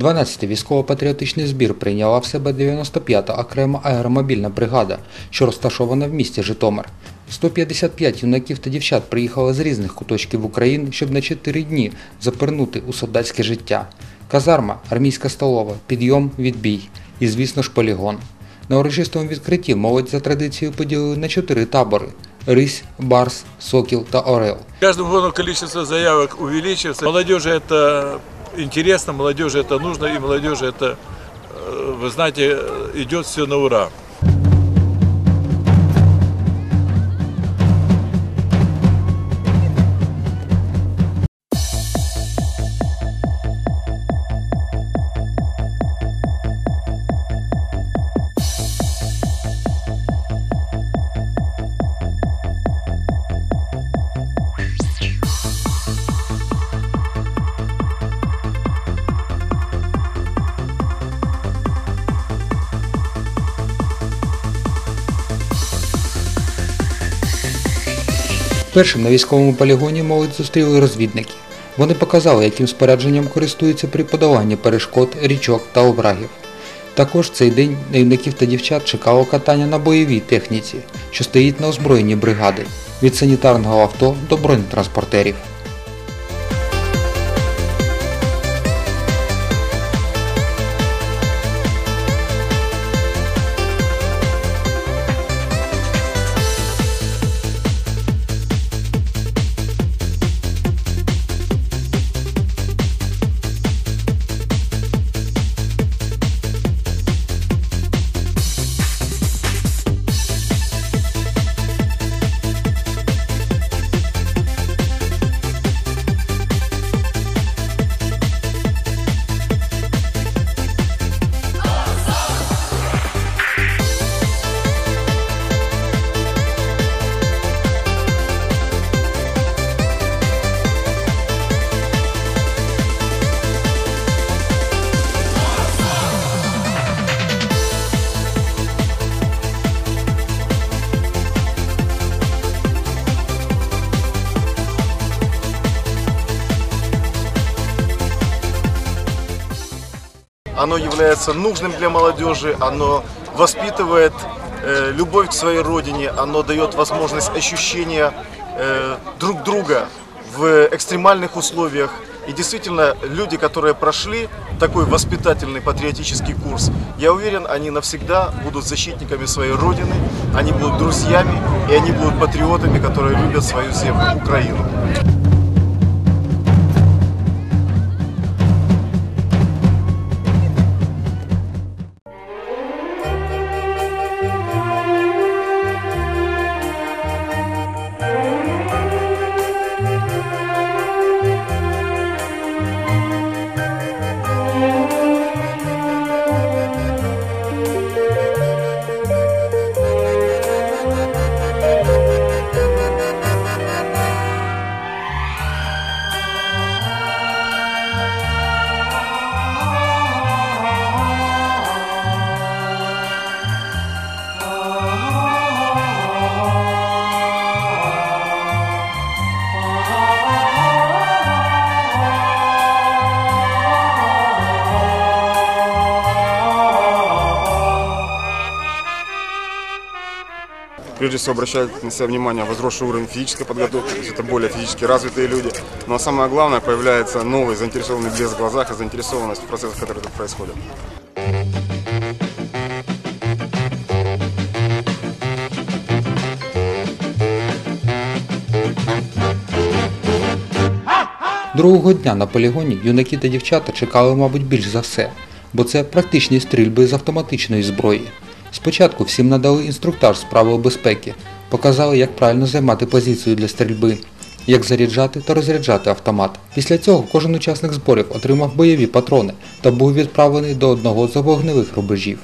12-й військово-патріотичний збір прийняла в себе 95-та окрема аеромобільна бригада, що розташована в місті Житомир. 155 юнаків та дівчат приїхали з різних куточків України, щоб на 4 дні запернути у солдатське життя. Казарма, армійська столова, підйом, відбій і, звісно ж, полігон. На урочистому відкритті молодь за традицією поділили на чотири табори – Рись, Барс, Сокіл та Орел. Каждым годом количество заявок увеличивается. Молодежи это интересно, молодежи это нужно, и молодежи это, э, вы знаете, идет все на ура. Першим на військовому полігоні молодь зустріли розвідники. Вони показали, яким спорядженням користуються при подоланні перешкод, річок та обрагів. Також цей день на та дівчат чекало катання на бойовій техніці, що стоїть на озброєнні бригади, від санітарного авто до бронетранспортерів. Оно является нужным для молодежи, оно воспитывает э, любовь к своей родине, оно дает возможность ощущения э, друг друга в экстремальных условиях. И действительно, люди, которые прошли такой воспитательный патриотический курс, я уверен, они навсегда будут защитниками своей родины, они будут друзьями, и они будут патриотами, которые любят свою землю, Украину. Прежде всего обращает на себя внимание возросший уровень физической подготовки, то есть это более физически развитые люди. Но самое главное, появляется новый заинтересованный блеск в глазах и заинтересованность в процессах, которые тут происходят. Другого дня на полігоні юнаки та дівчата чекали, мабуть, більш за все, бо це практичні стрільби з автоматичної зброї. Спочатку всім надали інструктаж з правил безпеки, показали, як правильно займати позицію для стрільби, як заряджати та розряджати автомат. Після цього кожен учасник зборів отримав бойові патрони та був відправлений до одного з вогневих рубежів.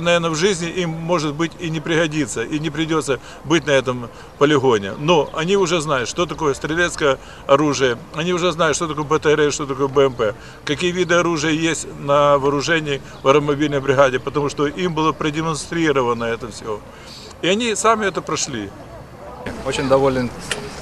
Наверное, в жизни им, может быть, и не пригодится, и не придется быть на этом полигоне. Но они уже знают, что такое стрелецкое оружие, они уже знают, что такое БТР, что такое БМП, какие виды оружия есть на вооружении в аэромобильной бригаде, потому что им было продемонстрировано это все. И они сами это прошли. Очень доволен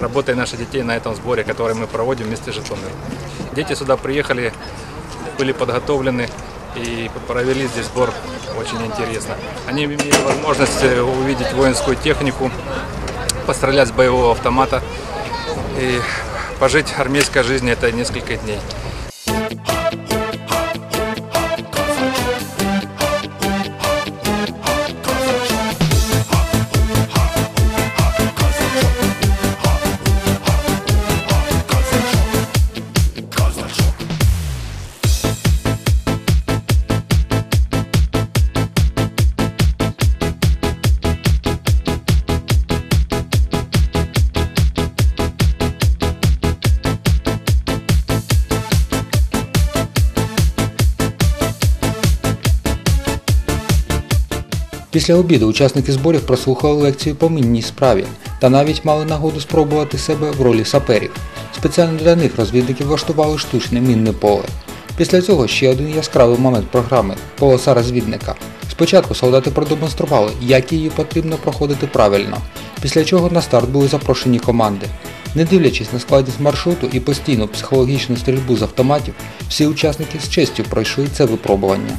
работой наших детей на этом сборе, который мы проводим вместе с Житомиром. Дети сюда приехали, были подготовлены и провели здесь сбор очень интересно. Они имели возможность э, увидеть воинскую технику, пострелять с боевого автомата и пожить армейской жизнью это несколько дней. Після обіду учасники зборів прослухали лекцію по мінній справі та навіть мали нагоду спробувати себе в ролі саперів. Спеціально для них розвідники влаштували штучне мінне поле. Після цього ще один яскравий момент програми полоса розвідника. Спочатку солдати продемонстрували, як її потрібно проходити правильно, після чого на старт були запрошені команди. Не дивлячись на складність маршруту і постійну психологічну стрільбу з автоматів, всі учасники з честю пройшли це випробування.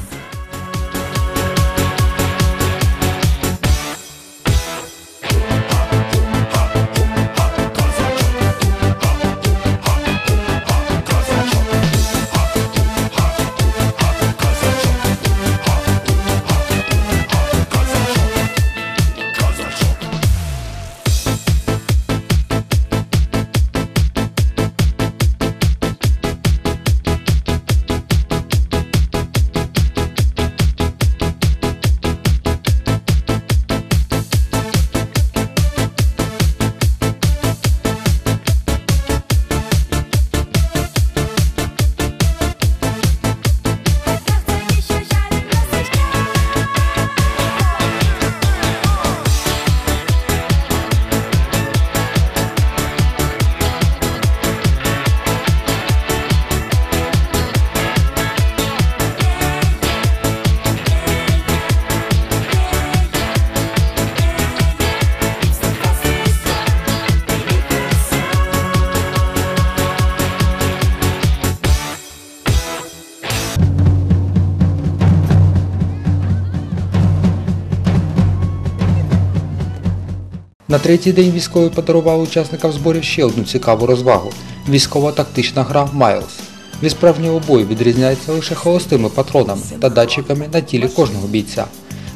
Третій день військові подарували учасникам зборів ще одну цікаву розвагу – військово-тактична гра Miles. Від справжнього бою відрізняється лише холостими патронами та датчиками на тілі кожного бійця.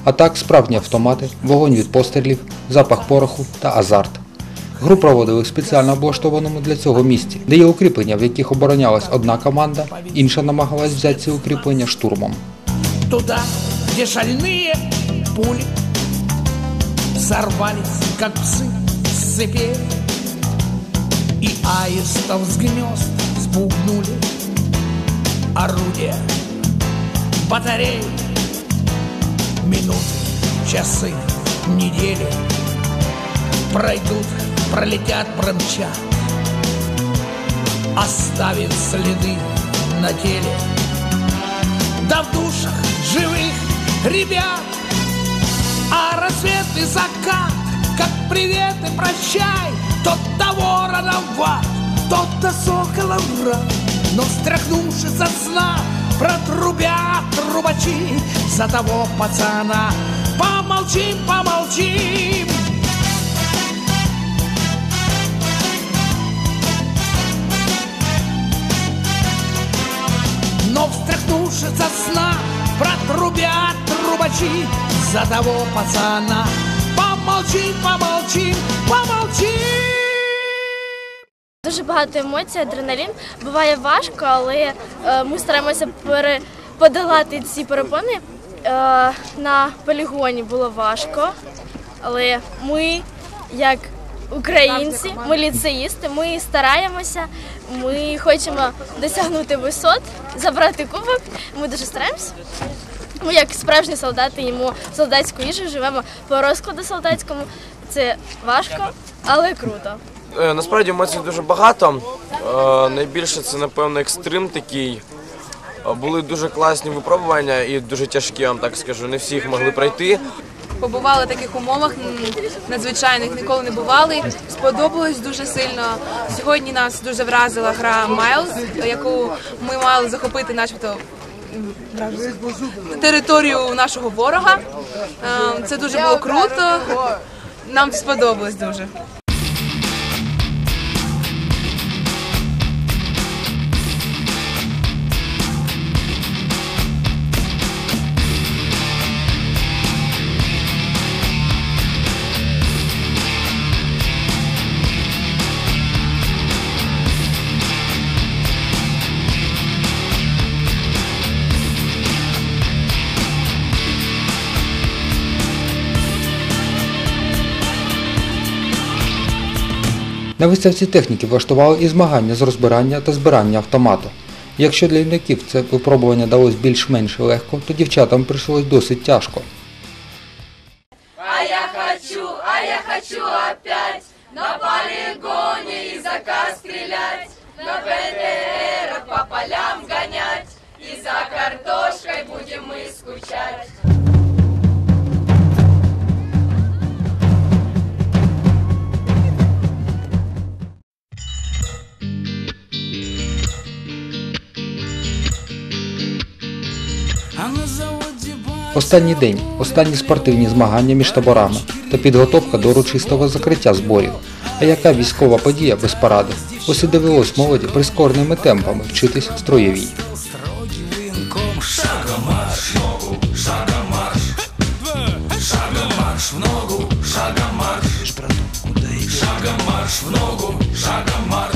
А так справжні автомати, вогонь від пострілів, запах пороху та азарт. Гру проводили в спеціально облаштованому для цього місці, де є укріплення, в яких оборонялась одна команда, інша намагалась взяти ці укріплення штурмом. Туда, где шальные пули Сорвались, как псы с цепей И аистов с гнезд спугнули Орудия, батареи Минуты, часы, недели Пройдут, пролетят, промчат Оставив следы на теле да в душах живых ребят. А рассвет и закат, языка, как привет и прощай, тот того родоват, тот до сокола враг. Но стряхнувши со сна, протрубят трубачи за того пацана. Помолчим, помолчим. Но встряхнувшись со сна, протрубят трубачи за того пацана. Помолчи, помолчи, помолчи Дуже багато емоцій, адреналін. Буває важко, але е, ми стараємося пере, подолати ці перепони. Е, на полігоні було важко, але ми, як українці, ми ліцеїсти, ми стараємося, ми хочемо досягнути висот, забрати кубок. Ми дуже стараємося. Ми, як справжні солдати, їмо солдатську їжу, живемо по розкладу солдатському. Це важко, але круто. Е, Насправді емоцій дуже багато. Е, Найбільше це, напевно, екстрим такий. Е, Були дуже класні випробування і дуже тяжкі, я вам так скажу. Не всіх могли пройти. побували в таких умовах надзвичайних, ніколи не бували. Сподобалось дуже сильно. Сьогодні нас дуже вразила гра Miles, яку ми мали захопити, начебто. Територію нашого ворога. Е, Це дуже було круто. Нам сподобалось дуже. На виставці техніки влаштували і змагання з розбирання та збирання автомату. Якщо для юнаків це випробування далось більш-менш легко, то дівчатам прийшлось досить тяжко. А Останній день, останні спортивні змагання між таборами та підготовка до урочистого закриття зборів. А яка військова подія без параду? Ось і довелось молоді прискореними темпами вчитись строєвій. шагом марш в ногу, шагом марш,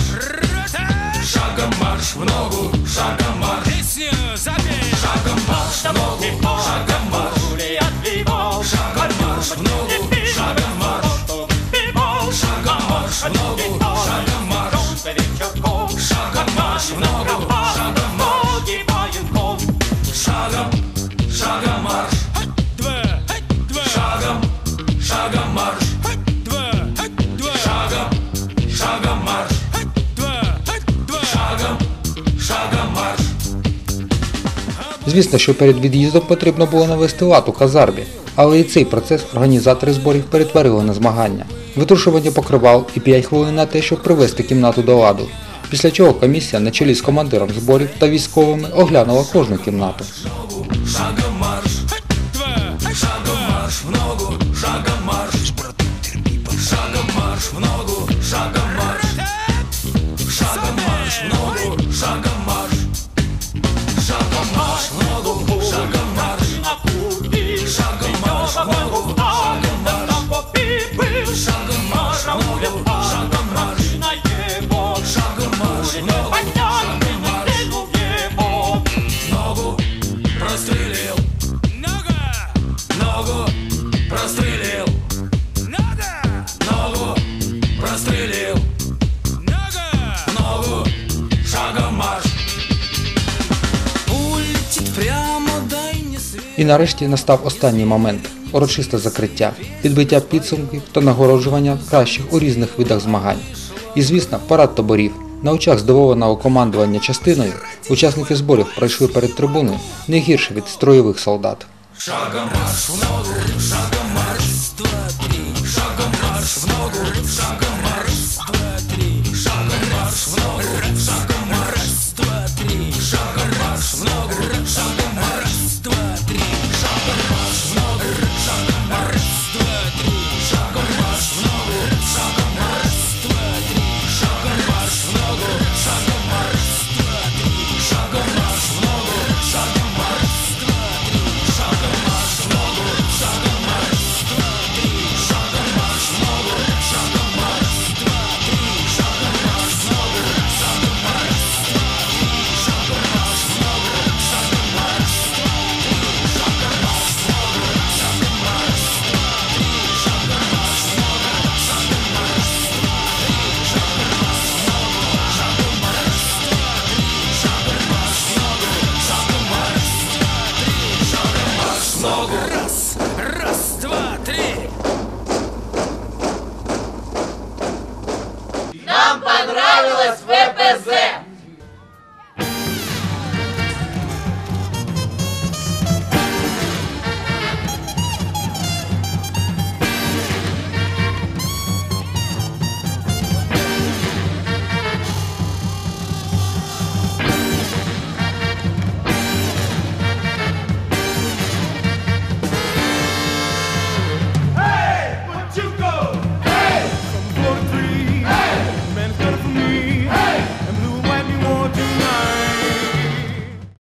Звісно, що перед від'їздом потрібно було навести лад у казармі, але і цей процес організатори зборів перетворили на змагання. Витрушування покривал і 5 хвилин на те, щоб привести кімнату до ладу. Після чого комісія на чолі з командиром зборів та військовими оглянула кожну кімнату. Шагом марш в ногу, шагом марш. Шагом марш в ногу, І нарешті настав останній момент урочисте закриття, підбиття підсумків та нагороджування кращих у різних видах змагань. І звісно, парад таборів. На очах здивованого командування частиною учасники зборів пройшли перед трибуною не гірше від строєвих солдат. Шагом марш в ногу, шагом